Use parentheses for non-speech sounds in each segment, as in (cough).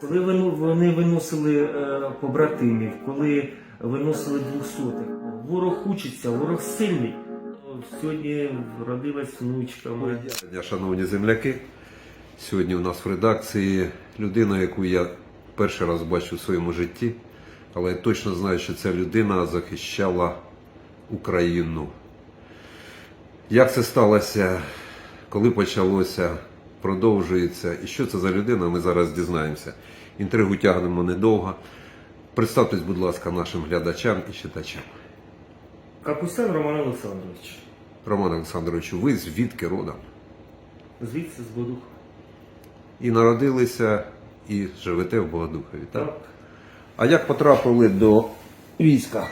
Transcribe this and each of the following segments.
Коли вони виносили е, побратимів, коли виносили двохсотих, ворог учиться, ворог сильний. Сьогодні родилась внучка моя. Шановні земляки, сьогодні у нас в редакції людина, яку я перший раз бачу в своєму житті, але я точно знаю, що ця людина захищала Україну. Як це сталося, коли почалося, продовжується і що це за людина, ми зараз дізнаємося. Інтригу тягнемо недовго. Представтесь, будь ласка, нашим глядачам і читачам. Капустян Роман Олександрович. Роман Олександровичу, ви звідки родом? Звідси з Бодуха. І народилися, і живете в Богодухові, так? Так. А як потрапили до війська?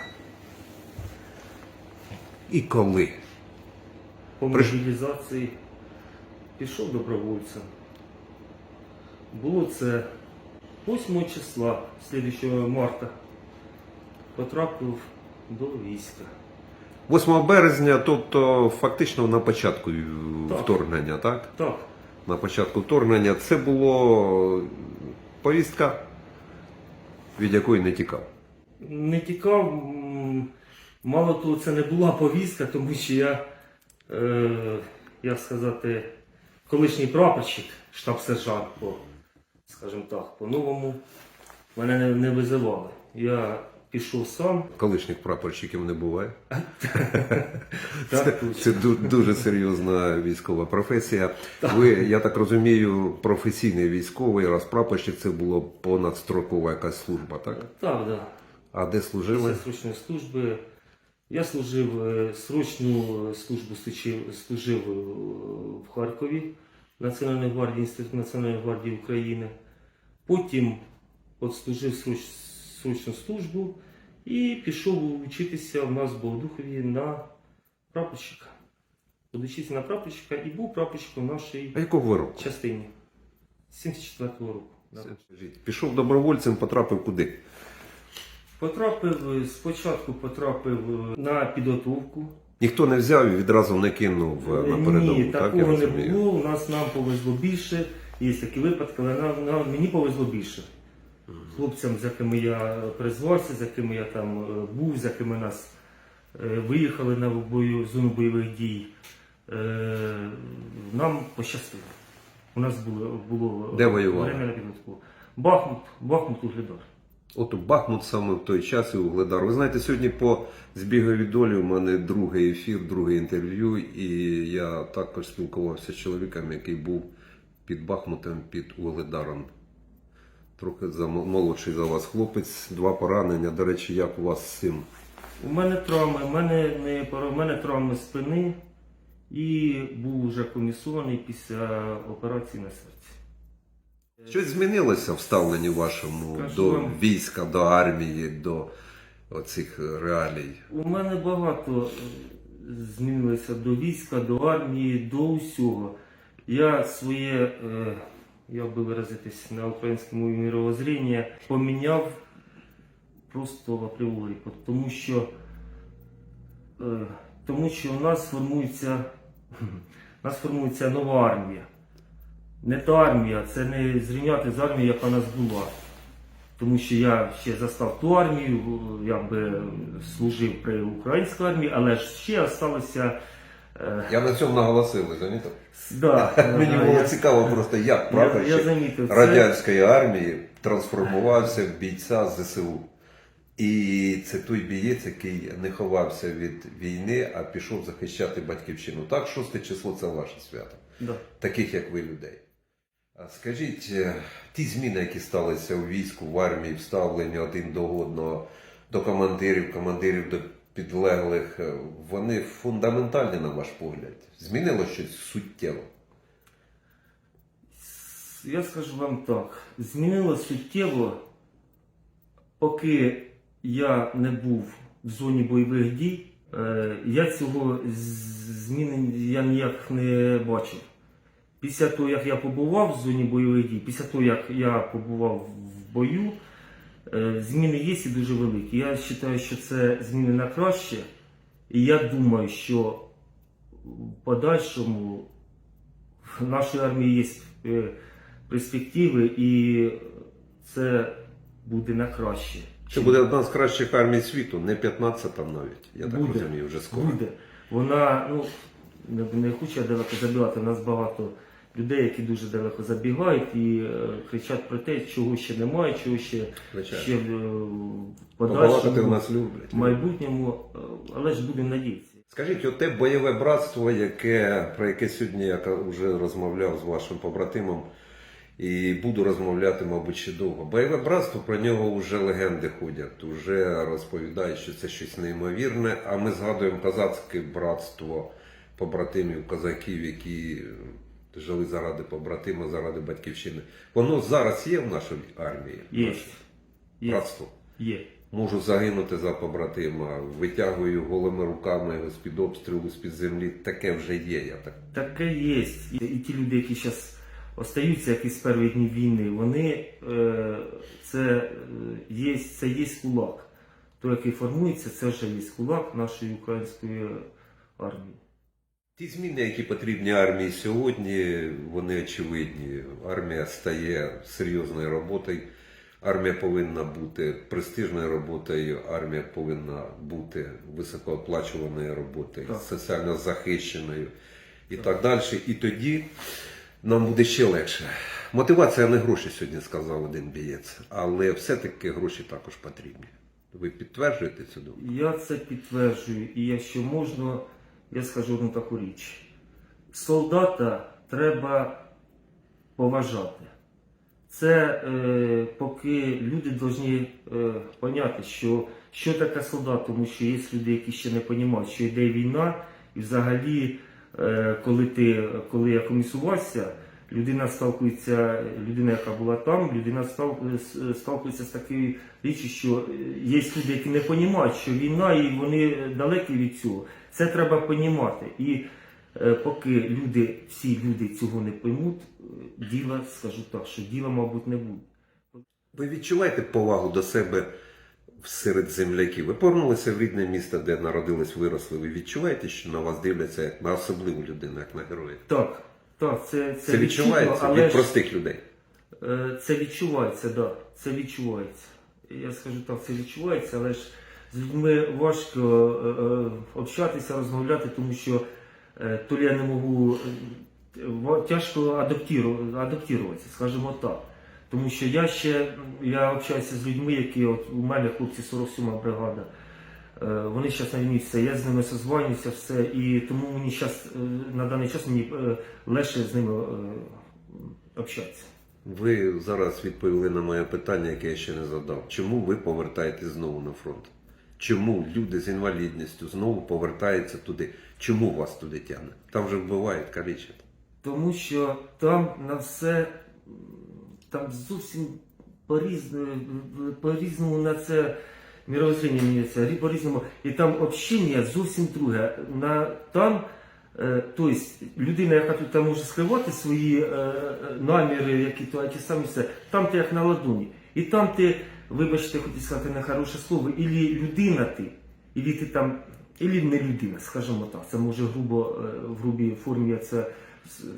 І коли? По мобілізації пішов добровольцем. Було це 8 числа, слідчого марта. Потрапив до війська. 8 березня, тобто фактично на початку Так. вторгнення, так? Так, На початку вторгнення це було повістка, від якої не тікав. не тікав. Мало того, це не була повістка, тому що я, е, як сказати, колишній прапорщик, штаб-сержант, по, скажімо так, по-новому мене не, не визивали. Я пішов сам. Колишніх прапорщиків не буває. (laughs) Це, це дуже серйозна військова професія. Ви, я так розумію, професійний військовий, раз прапорщик це було понадстрокова якась служба, так? Так, да. А де служили? Після срочної служби. Я служив е, срочну службу служив, служив е, в Харкові, Національної гвардії, Інститут Національної гвардії України. Потім от служив срочну службу і пішов вчитися в нас в Богодухові на прапорщика. Подучився на прапорщика і був прапорщиком нашій А якого року? частині 74-го року. да. Пішов добровольцем, потрапив куди? Потрапив, спочатку потрапив е, на підготовку. Ніхто не взяв і відразу не кинув е, на передову, Ні, так такого не було. У нас нам повезло більше. Є такі випадки, але нам, нам- мені повезло більше. Хлопцям, з якими я призвався, з якими я там е, був, з якими нас е, виїхали на бою, зону бойових дій. Нам пощастило. У нас було, було Де воювали? Бахмут, Бахмут Угледар. От у Бахмут саме в той час і Угледар. Ви знаєте, сьогодні по збіговій долі у мене другий ефір, друге інтерв'ю, і я також спілкувався з чоловіком, який був під Бахмутом, під Угледаром. Трохи за молодший за вас хлопець, два поранення. До речі, як у вас з цим? У мене травми, у мене, не, у мене травми спини і був вже комісований після операції на серці. Щось змінилося в ставленні вашому Скажу до вам. війська, до армії, до оцих реалій? У мене багато е, змінилося до війська, до армії, до усього. Я своє, е, як би виразитись на українському мировоззріння, поміняв просто в апріорі, тому що, е, тому що у нас формується, (laughs) у нас формується нова армія. Не та армія, це не зрівняти з армією, яка у нас була. Тому що я ще застав ту армію, якби служив при українській армії, але ж ще залишилося. Е, Я на цьому наголосив, ви замітили? (laughs) да, Мені було я- цікаво просто, як я, я прапорщик замітив радянської армії трансформувався в бійця ЗСУ. І це той бієць, який не ховався від війни, а пішов захищати батьківщину. Так, 6 число це ваше свято, Да. таких як ви людей. Скажіть, е, ті зміни, які сталися у війську, в армії, в ставленні один до одного, до командирів, командирів до підлеглих, е, вони фундаментальні, на ваш погляд. Змінило щось суттєво. Я скажу вам так, змінило суттєво, поки я не був в зоні бойових дій, е, я цього зміни ніяк не бачив. Після того, як я побував в зоні бойових дій, після того, як я побував в бою, е, зміни є і дуже великі. Я вважаю, що це зміни на краще. І я думаю, що в подальшому в нашій армії є е, перспективи, і це буде на краще. Це буде одна з кращих армій світу, не 15-та навіть. Я так Буде. розумію, вже скоро. Буде. Вона, ну, не, хочу я далеко забігати, у нас багато людей, які дуже далеко забігають і е, кричать про те, чого ще немає, чого ще, Звичайно. ще е, в подальшому, в нас люблять. в майбутньому, е, але ж будемо надіятися. Скажіть, оте бойове братство, яке, про яке сьогодні я ка- вже розмовляв з вашим побратимом, і буду розмовляти, мабуть, ще довго. Бойове братство про нього вже легенди ходять, вже розповідають, що це щось неймовірне. А ми згадуємо козацьке братство побратимів, козаків, які е, жили заради побратима, заради батьківщини. Воно зараз є в нашій армії. Є. Є. братство. Є. Можу загинути за побратима, витягую голими руками його з-під обстрілу, з-під землі. Таке вже є. Я так Таке є. І, і ті люди, які зараз остаються, які з перших днів війни, вони е, це, е, є, це є кулак. Той, який формується, це вже є кулак нашої української армії. Ті зміни, які потрібні армії сьогодні, вони очевидні. Армія стає серйозною роботою. Армія повинна бути престижною роботою, армія повинна бути високооплачуваною роботою, Так. соціально захищеною і так далі. І тоді нам буде ще легше. Мотивація не гроші сьогодні сказав один бієць, але все-таки гроші також потрібні. Ви підтверджуєте цю думку? Я це підтверджую, і якщо можна, я скажу одну таку річ. Солдата треба поважати. Це е, поки люди повинні е, поняти, що, що таке солдат, тому що є люди, які ще не розуміють, що йде війна, і взагалі, е, коли ти коли я комісувався, людина сталкується, людина, яка була там, людина сталкується з такою річчю, що е, є люди, які не розуміють, що війна, і вони далекі від цього. Це треба розуміти. І е, поки люди, всі люди цього не поймуть, е, діла, скажу так, що діла, мабуть, не буде. Ви відчуваєте повагу до себе серед земляків? Ви повернулися в рідне місто, де народились, виросли. Ви відчуваєте, що на вас дивляться як на особливу людину, як на героя? Так, так, це, це, Це відчувається але від ж- простих людей. Е, Це відчувається, так. Да, це відчувається. Я скажу так, це відчувається, але ж з людьми важко е, е, общатися, розмовляти, тому що е, то я не можу е, ва- тяжко адаптіру- адаптуватися, скажімо так. Тому що я ще я общаюся з людьми, які от у мене хлопці 47 бригада. Е, Вони зараз на все, я з ними созванююся, все, і тому мені зараз на даний час мені е, легше з ними е, общатися. Ви зараз відповіли на моє питання, яке я ще не задав. Чому ви повертаєтесь знову на фронт? Чому люди з інвалідністю знову повертаються туди? Чому вас туди тягне? Там вже вбивають, калічать. Тому що там на все там зовсім по-різному, по-різному на це мировоззріння міняється, рі- по-різному. І там общення зовсім друге. На, там, е, тобто, людина, яка тут там може скривати свої е, е, наміри, які то ті самі все, там ти як на ладоні. І там ти, вибачте, хотів сказати нехороше слово, ілі людина ти, ілі ти там, ілі не людина, скажімо так. Це може грубо е, в грубій формі я це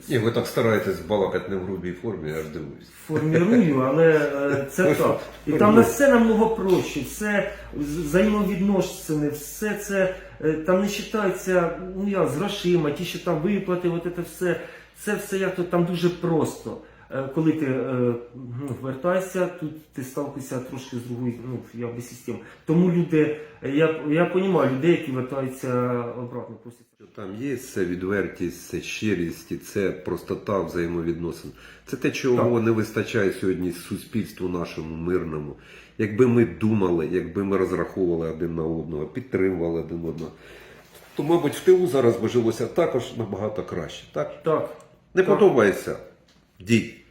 Ні, ви так стараєтесь балакати не в грубій формі, я аж дивуюсь. формірую, але е, це так. І там на все намного проще, все взаємовідносини, все це е, там не вважається ну, як, з грошима, ті, що там виплати, от це все, це все як то там дуже просто. Е, Коли ти е, ну, вертаєшся, тут ти сталкуєшся трошки з другою ну, якби, систем. Тому люди, я, я розумію людей, які вертаються обратно. Що Там є це відвертість, це щирість, і це простота взаємовідносин. Це те, чого не вистачає сьогодні суспільству нашому мирному. Якби ми думали, якби ми розраховували один на одного, підтримували один одного, то, мабуть, в тилу зараз би жилося також набагато краще. Так? Так, Не Так. подобається дій.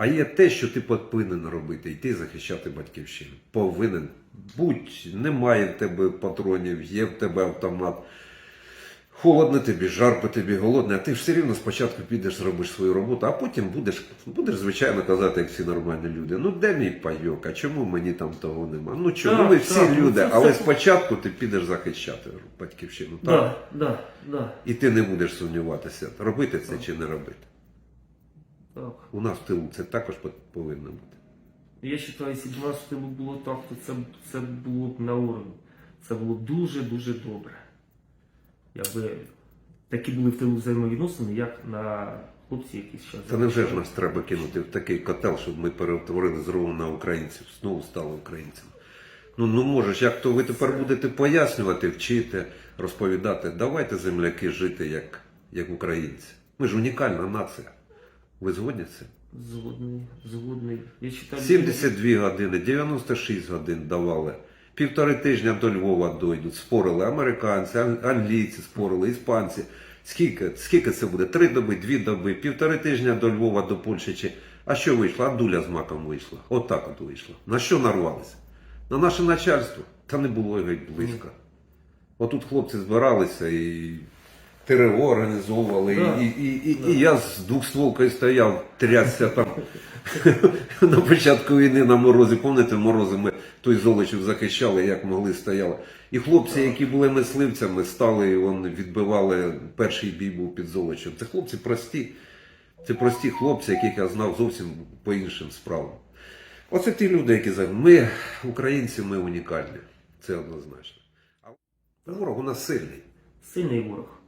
А є те, що ти повинен робити, йти захищати батьківщину. Повинен. Будь, немає в тебе патронів, є в тебе автомат. Холодно тобі, жарко тобі, голодно, а ти все рівно спочатку підеш, зробиш свою роботу, а потім будеш, будеш звичайно казати, як всі нормальні люди. Ну де мій пайок, а чому мені там того нема? Ну чому Так, ми всі так, ну, люди, це але все- спочатку ти підеш захищати батьківщину. Так? да, да, да. І ти не будеш сумніватися, робити це чи не робити. Так. У нас в тилу це також по- повинно бути. Я вважаю, якщо б у нас в тилу було так, то це, це було б на уровні. Це було б дуже-дуже добре. Якби такі були в тилу взаємовідносини, як на хлопці, які зараз. Та невже ж нас треба кинути в такий котел, щоб ми перетворили знову на українців, знову стали українцями? Ну, ну можеш, як то ви тепер будете пояснювати, вчити, розповідати, давайте земляки жити як, як українці. Ми ж унікальна нація. Ви згодні з цим? Згодний, згодний. Я читаю. 72 години, 96 годин давали. Півтори тижня до Львова дойдуть, спорили американці, ан- англійці спорили, іспанці. Скільки, скільки це буде? Три доби, дві доби, півтори тижня до Львова, до Польщі. Чи... А що вийшло? А дуля з маком вийшла. Отак от вийшло. На що нарвалися? На наше начальство. Та не було його й близько. Отут хлопці збиралися і ТРО організовували, Да. і, і, і, і, і я з двохстволкою стояв, трясся там (laughs) на початку війни на морозі. Пам'ятаєте, морози ми той золочів захищали, як могли стояли. І хлопці, які були мисливцями, стали, вони відбивали перший бій був під золочем. Це хлопці прості. Це прості хлопці, яких я знав зовсім по іншим справам. Оце ті люди, які за ми, українці, ми унікальні. Це однозначно. А ворог у нас сильний. Сильний ворог.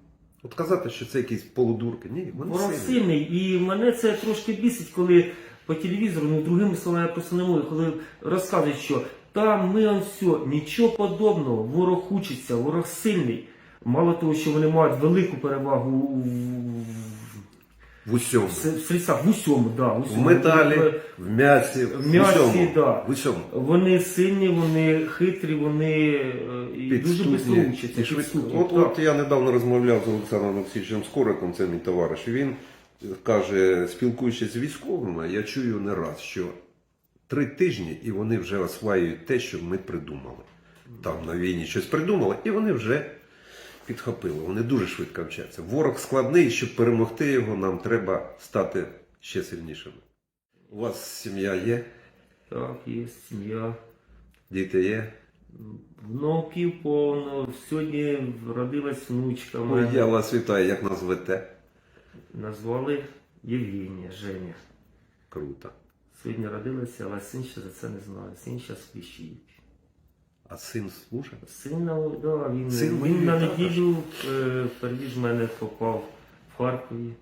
От казати, що це якісь полудурки. Ні, вони Ворог сильні. сильний, і мене це трошки бісить, коли по телевізору, ну другими словами я просто не можу, коли розказують, що там ми он все, нічого подобного, ворог учиться, ворог сильний. Мало того, що вони мають велику перевагу у- В усьому. в, в в усьому, да, в В металі, в м'ясі, В в м'ясі, усьому. да. В усьому. Вони сильні, вони хитрі, вони е, і дуже Підступні. швидко вчаться. Швидко. От, от я недавно розмовляв з Олександром Олексійовичем Скориком, це мій товариш. Він каже, спілкуючись з військовими, я чую не раз, що три тижні і вони вже осваюють те, що ми придумали. Там на війні щось придумали, і вони вже підхопили. Вони дуже швидко вчаться. Ворог складний, щоб перемогти його, нам треба стати ще сильнішими. У вас сім'я є, Так, є сім'я. діти є. Внуків повно. Сьогодні родилась внучка. Ой, я вас вітаю, як назвете. Назвали Євгенія, Женя. Круто. Сьогодні родилася, але син ще за це не знає. Син ще. А син служить? Син, на- да, він, Син він на неділю е, перевіз мене попав в Харкові.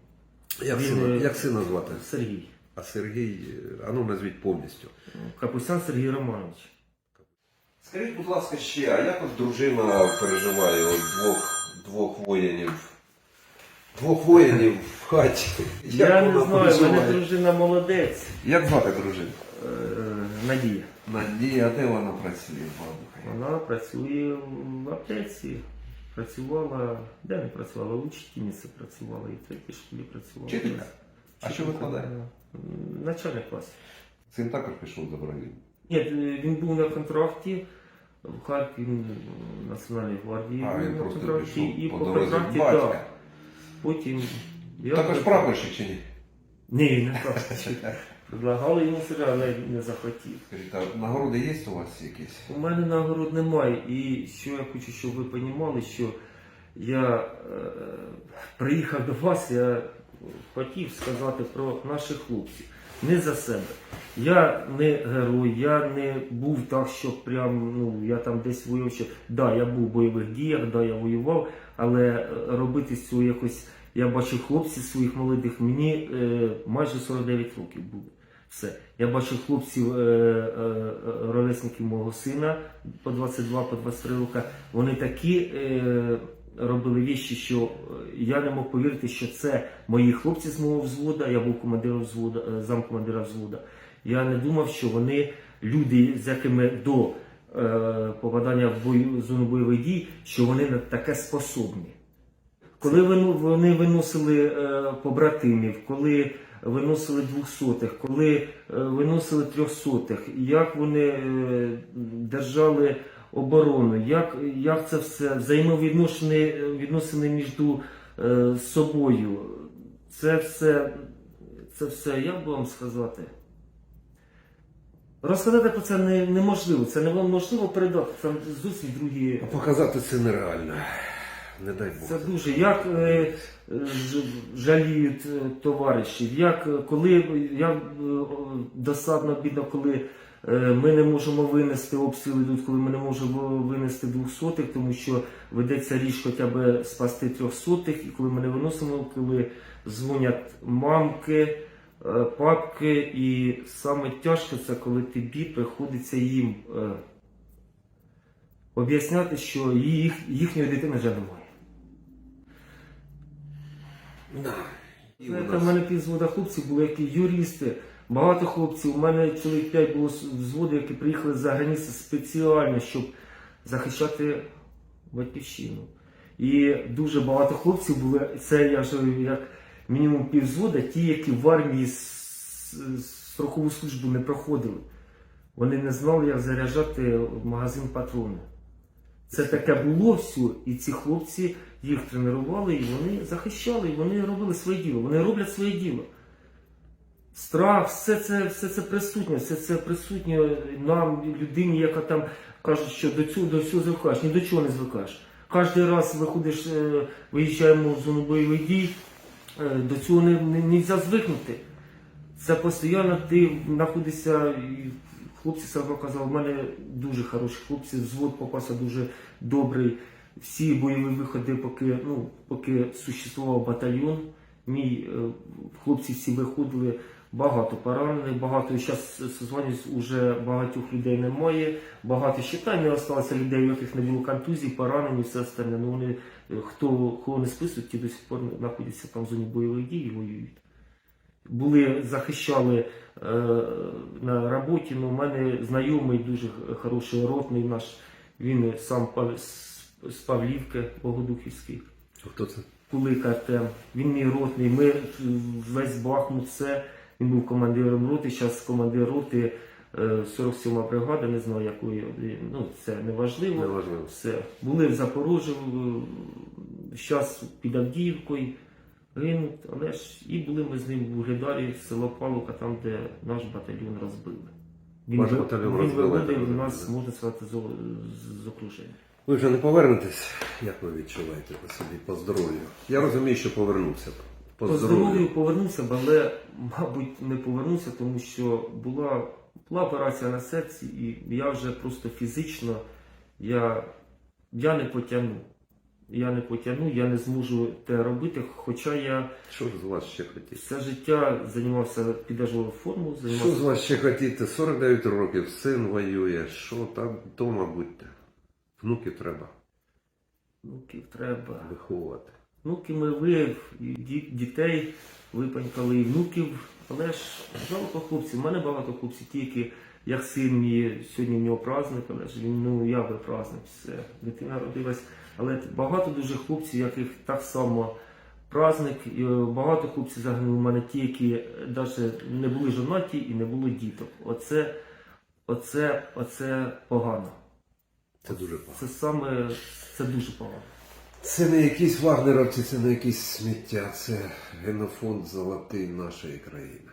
Як, Він, сина, е, як сина звати? Сергій. А Сергій, е, а ну назвіть повністю. Капусян Сергій Романович. Скажіть, будь ласка, ще, а як от дружина переживає от двох, двох воїнів? Двох воїнів в хаті. Як Я не знаю, в мене дружина молодець. Як звати дружину? Надія. Надія, де вона працює, бабуха? Вона працює в аптеці. Працювала, де не працювала? У учительниці працювала і в третій школі працювала. Вчителька? А що викладає? Начальник клас. Син також пішов за броню. Ні, він був на контракті в Харкові м, Національній гвардії. А, був він на просто контракті, пішов і по по дорозі контракті, батька. так. Потім. я Також так- прапорщик чи ні? Ні, не прапорщик. (laughs) Предлагали йому сюди, але він не захотів. Скажіть, а нагороди є у вас якісь? У мене нагород немає. І що я хочу, щоб ви розуміли, що я е, приїхав до вас, я хотів сказати про наших хлопців. Не за себе. Я не герой, я не був так, що прям ну я там десь воював. Що... Да, я був в бойових діях, да, я воював, але е, робити з цього якось. Я бачив хлопців своїх молодих, мені е, майже 49 років було. Все. Я бачив хлопців, е, е, е, ровесників мого сина по 22, по 23 роки. Вони такі е, робили віщі, що я не мог повірити, що це мої хлопці з мого взвода. Я був командиром взвода, замкомандира взвода. Я не думав, що вони люди, з якими до попадання в бою, зону бойових дій, що вони на таке способні. Коли вони виносили побратимів, коли виносили двохсотих, коли е, виносили трьохсотих, як вони е, держали оборону, як, як це все взаємовідносини відносини між е, собою. Це все, це все, як би вам сказати. Розказати про це не, неможливо, це неможливо передати. Це зовсім другі. А показати це нереально. Не дай Бог. Це дуже як е, жаліють е, товаришів, як е, коли як е, досадно бідно, коли е, ми не можемо винести обстріли тут, коли ми не можемо винести двохсотих, тому що ведеться річ хоча б спасти трьохсотих, і коли ми не виносимо, коли дзвонять мамки, е, папки, і саме тяжко це коли тобі приходиться їм е, об'ясняти, що їх, їхньої дитини вже немає. Да. І у в мене півзвода хлопців були, які юристи, багато хлопців. У мене чоловік 5 було взводу, які приїхали за границю спеціально, щоб захищати батьківщину. І дуже багато хлопців були, це я говорю, як мінімум півзвода, ті, які в армії с- строкову службу не проходили. Вони не знали, як заряджати магазин патрони. Це таке було все, і ці хлопці їх тренували, і вони захищали, і вони робили своє діло. Вони роблять своє діло. Страх, все це, все це присутнє, все це присутнє нам, людині, яка там каже, що до цього до всього звикаєш, ні до чого не звикаєш. Кожен раз виходиш, е, виїжджаємо в зону бойових дій, е, до цього не, не, нельзя звикнути. Це постійно ти знаходишся, хлопці саме казали, в мене дуже хороші хлопці, взвод попався дуже добрий. Всі бойові виходи, поки, ну, поки существував батальйон, мій е, хлопці всі виходили, багато поранених, багато зараз созванюсь, уже багатьох людей немає, багато ще не залишилося людей, у яких не було контузій, поранені, все остальне. Ну вони е, хто кого не списують, ті до сих пор знаходяться там в зоні бойових дій і воюють були, захищали на роботі. Ну, у мене знайомий дуже хороший ротний наш, він сам з, Павлівки Богодухівський. Хто це? Кулик Артем. Він мій ротний. Ми е, весь Бахмут, все. Він був командиром роти, зараз командир роти е, 47-ма бригада, не знаю якої, е, ну це не важливо. Неважливо. Все. Були в Запорожжі, зараз під Авдіївкою, гинуть, але ж і були ми з ним в Угледарі, село Павловка, там, де наш батальйон розбили. Він, Ваш батальйон він розбили, виводив так, нас, так. можна сказати, з, з окруження. Ви вже не повернетесь? Як ви відчуваєте по собі по здоров'ю? Я розумію, що повернувся. По, По здоров'ю. повернувся, але, мабуть, не повернувся, тому що була, була операція на серці, і я вже просто фізично я, я не потягну. Я не потягну, я не зможу те робити, хоча я Що з вас ще хотіти? все життя займався піддержував форму, Що з займався. вас ще хотіти? 49 років, син воює, що там вдома будьте. Внуків треба Внуків треба. виховувати. Внуки ми ви, і ді- дітей випанькали, і внуків. Але ж жалко хлопців. У мене багато хлопців, тільки як син мій, сьогодні в нього праздник, але ж він, ну я би праздник, все. Дитина родилась. Але багато дуже хлопців, яких так само праздник. І е, багато хлопців загинули у мене ті, які навіть не були жонаті і не було діток. Оце, оце, оце погано. Це дуже погано. Це саме це дуже погано. Це не якісь вагнеровці, це не якісь сміття, це генофонд золотий нашої країни.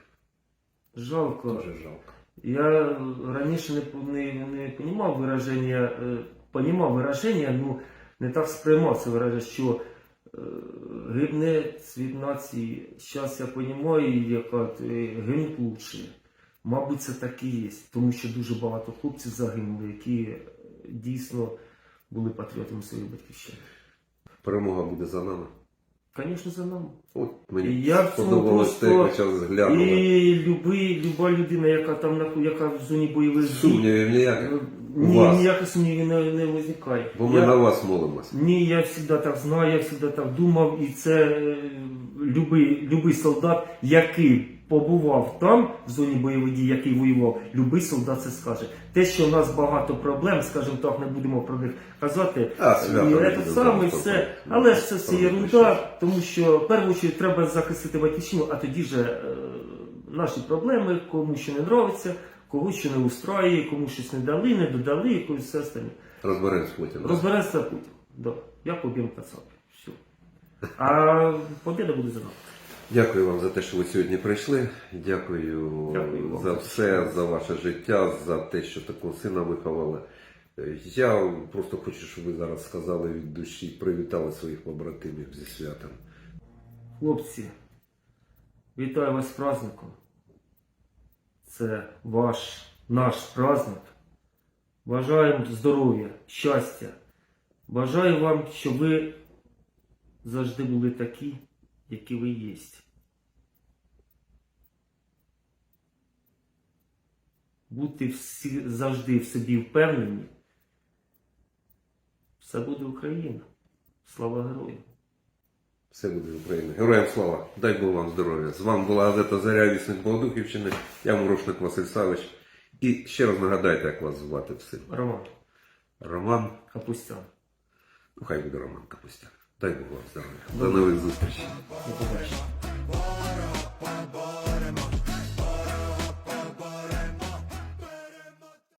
Жалко. Дуже жалко. Я раніше не, не, не понимав вираження, е, понімав вираження, ну не так сприймав це вираження, що е, гибне цвіт нації. Зараз я розумію, яка е, гинуть лучше. Мабуть, це так і є, тому що дуже багато хлопців загинули, які дійсно були патріотами своєї батьківщини. Перемога буде за нами. Звісно, за нами. От мені Я в цьому сподобалось те, просто- як зараз. І люби, люба людина, яка там яка в зоні бойових дій. Сумнівів ніяких. У Ні, вас. ніяких сумнівів не, не виникає. Бо ми я, на вас молимось. Ні, я завжди так знаю, я завжди так думав, і це е, любий, любий солдат, який побував там, в зоні бойових дій, який воював, любий солдат це скаже. Те, що у нас багато проблем, скажімо так, не будемо про них казати, А, і це саме там все. Але ж це все Там ерунда, тому що в першу чергу треба захистити батьківщину, а тоді же е, наші проблеми, кому що не нравиться, кого що не устраює, кому щось не дали, не додали, якось все остальне. Розберемось потім. Розбереться потім. Да. Я побім кацап. Все. А побіда буде за нами. Дякую вам за те, що ви сьогодні прийшли. Дякую, Дякую вам за все, за ваше життя, за те, що такого сина виховали. Я просто хочу, щоб ви зараз сказали від душі, привітали своїх побратимів зі святом. Хлопці, вітаю вас з праздником. Це ваш, наш праздник. Бажаємо здоров'я, щастя. Бажаю вам, щоб ви завжди були такі, які ви є. Бути всі, завжди в собі впевнені. Все буде Україна. Слава героям! Все буде Україна. Героям слава! Дай Бог вам здоров'я. З вами була газета Заря Вісник Богодухівщини. Я Мурошник Василь Савич. І ще раз нагадайте, як вас звати все. Роман Роман. Капустян. Ну, хай буде Роман Капустяк. Дай Бог вам здоров'я. До нових зустрічей. До побачення.